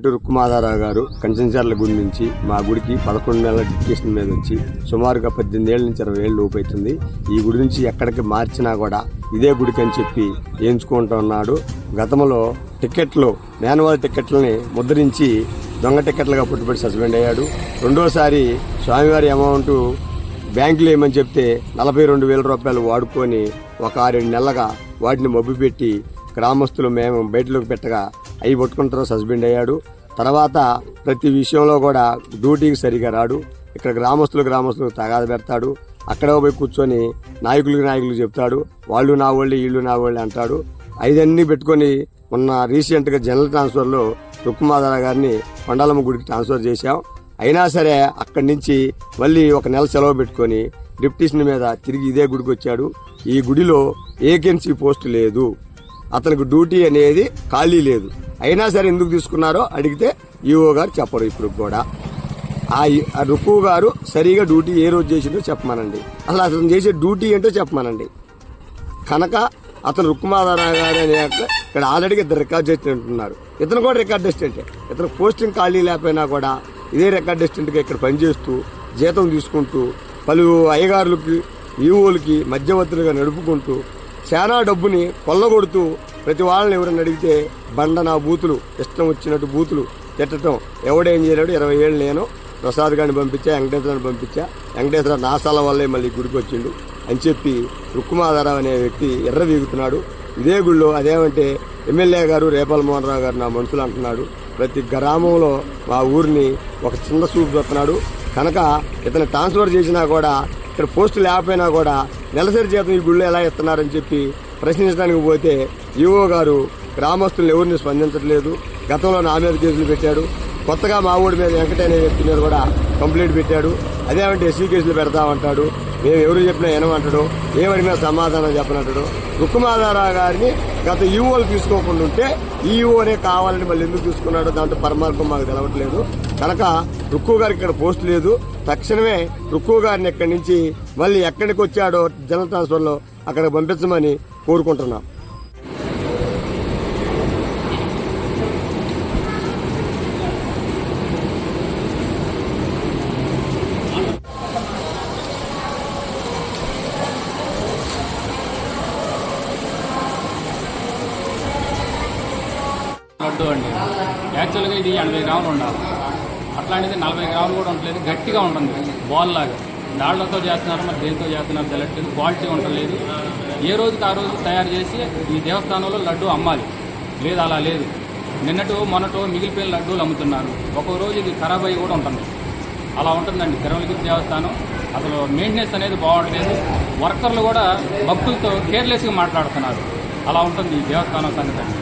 ఇటు గారు కంచంచర్ల గుడి నుంచి మా గుడికి పదకొండు నెలల డిక్టేషన్ మీద వచ్చి సుమారుగా పద్దెనిమిది ఏళ్ళ నుంచి ఇరవై ఏళ్ళు లోపు అవుతుంది ఈ గుడి నుంచి ఎక్కడికి మార్చినా కూడా ఇదే గుడికి అని చెప్పి ఎంచుకుంటున్నాడు గతంలో టికెట్లు మాన్యువల్ టికెట్లని ముద్రించి దొంగ టికెట్లుగా పుట్టుబడి సస్పెండ్ అయ్యాడు. రెండోసారి స్వామివారి అమౌంట్ బ్యాంకులో ఏమని చెప్తే నలభై రెండు వేల రూపాయలు వాడుకొని ఒక ఆరేడు నెలలుగా వాటిని మబ్బు పెట్టి గ్రామస్తులు మేము బయటలోకి పెట్టగా అవి పట్టుకుంటారో సస్పెండ్ అయ్యాడు. తర్వాత ప్రతి విషయంలో కూడా డ్యూటీకి సరిగా రాడు. ఇక్కడ గ్రామస్తులు గ్రామస్తులకు తగాద పెడతాడు. అక్కడ పోయి కూర్చొని నాయకులకు నాయకులు చెప్తాడు. వాళ్ళు నా వాళ్ళే వీళ్ళు నా వాళ్ళే అంటాడు. ఐదన్నీ పెట్టుకొని ఉన్న రీసెంట్గా జనరల్ ట్రాన్స్ఫర్లో రుక్కుమాధర గారిని కొండాలమ్మ గుడికి ట్రాన్స్ఫర్ చేశాం. అయినా సరే అక్కడి నుంచి మళ్ళీ ఒక నెల సెలవు పెట్టుకొని డిప్యూషన్ మీద తిరిగి ఇదే గుడికి వచ్చాడు. ఈ గుడిలో ఏకెన్సీ పోస్ట్ లేదు. అతనికి డ్యూటీ అనేది ఖాళీ లేదు. అయినా సరే ఎందుకు తీసుకున్నారో అడిగితే ఈఓ గారు చెప్పరు ఇప్పుడు కూడా. ఆ ఆ రుక్కు గారు సరిగా డ్యూటీ ఏ రోజు చేసిందో చెప్పమనండి. అసలు అతను చేసే డ్యూటీ ఏంటో చెప్పమనండి. కనుక అతను రుక్కుమాధవరావు గారు అనే ఇక్కడ ఆల్రెడీ ఇద్దరు రికార్డ్ చేసినట్టున్నారు. ఇతను కూడా రికార్డ్ అసిస్టెంటే. ఇతను పోస్టింగ్ ఖాళీ లేకపోయినా కూడా ఇదే రికార్డ్ అసిస్టెంట్గా ఇక్కడ పనిచేస్తూ జీతం తీసుకుంటూ పలు అయ్యగారులకి ఈవోలకి మధ్యవర్తులుగా నడుపుకుంటూ చాలా డబ్బుని కొల్లగొడుతూ ప్రతి వాళ్ళని ఎవరైనా అడిగితే బండ నా బూతులు ఇష్టం వచ్చినట్టు బూతులు తిట్టడం ఎవడేం చేయలేడు ఇరవై ఏళ్ళు నేను ప్రసాద్ గారిని పంపించా వెంకటేశ్వరాన్ని పంపించా వెంకటేశ్వర నాసాల వల్లే మళ్ళీ గుడికి వచ్చిండు అని చెప్పి రుక్కుమాధారావు అనే వ్యక్తి ఎర్ర వీగుతున్నాడు. ఇదే గుళ్ళో అదేమంటే ఎమ్మెల్యే గారు రేపాల మోహన్ రావు గారు నా మనుషులు అంటున్నాడు. ప్రతి గ్రామంలో మా ఊరిని ఒక చిన్న చూపు చూస్తున్నాడు కనుక ఇతను ట్రాన్స్ఫర్ చేసినా కూడా ఇక్కడ పోస్టు లేకపోయినా కూడా నెలసరి జీతం ఈ గుళ్ళు ఎలా ఇస్తున్నారని చెప్పి ప్రశ్నించడానికి పోతే ఈవో గారు గ్రామస్తులను ఎవరిని స్పందించట్లేదు. గతంలో నా మీద కేసులు పెట్టాడు. కొత్తగా మా ఊడి మీద వెంకట వ్యక్తి మీద కూడా కంప్లైంట్ పెట్టాడు. అదేమంటే ఎస్సీ కేసులు పెడతామంటాడు. మేము ఎవరు చెప్పినా ఏమంటాడు ఏమని మీద సమాధానం చెప్పనంటాడు? రుక్కుమాధారావు గారిని గత ఈఓలు తీసుకోకుండా ఉంటే ఈఓనే కావాలని మళ్ళీ ఎందుకు తీసుకున్నాడో దాంట్లో పరమార్గం మాకు తెలవట్లేదు. కనుక రుక్కు గారికి ఇక్కడ పోస్ట్ లేదు. తక్షణమే రుక్కు గారిని ఇక్కడి నుంచి మళ్ళీ ఎక్కడికి వచ్చాడో జనరల్ ట్రాన్స్ఫర్లో అక్కడికి పంపించమని కోరుకుంటున్నాం. లడ్డు అండి. యాక్చువల్గా ఇది ఎనభై గ్రాములు ఉండాలి. అట్లాంటిది నలభై గ్రాములు కూడా ఉండలేదు. గట్టిగా ఉంటుంది. బాల్ లాగా. దాళ్ళతో చేస్తున్నారు మరి దేనితో చేస్తున్నారు తెలియట్లేదు క్వాలిటీ ఉండలేదు ఏ రోజుకి ఆ రోజు తయారు చేసి ఈ దేవస్థానంలో లడ్డు అమ్మాలి. లేదు అలా లేదు. నిన్నటు మొన్నటో మిగిలిపోయిన లడ్డూలు అమ్ముతున్నారు. ఒక్కో రోజు ఇది ఖరాబ్ అయ్యి కూడా ఉంటుంది. అలా ఉంటుందండి. తిరుమలగిరి దేవస్థానం. అసలు మెయింటెనెన్స్ అనేది బాగుండలేదు. వర్కర్లు కూడా భక్తులతో కేర్లెస్గా మాట్లాడుతున్నారు. అలా ఉంటుంది ఈ దేవస్థానం సంగతి.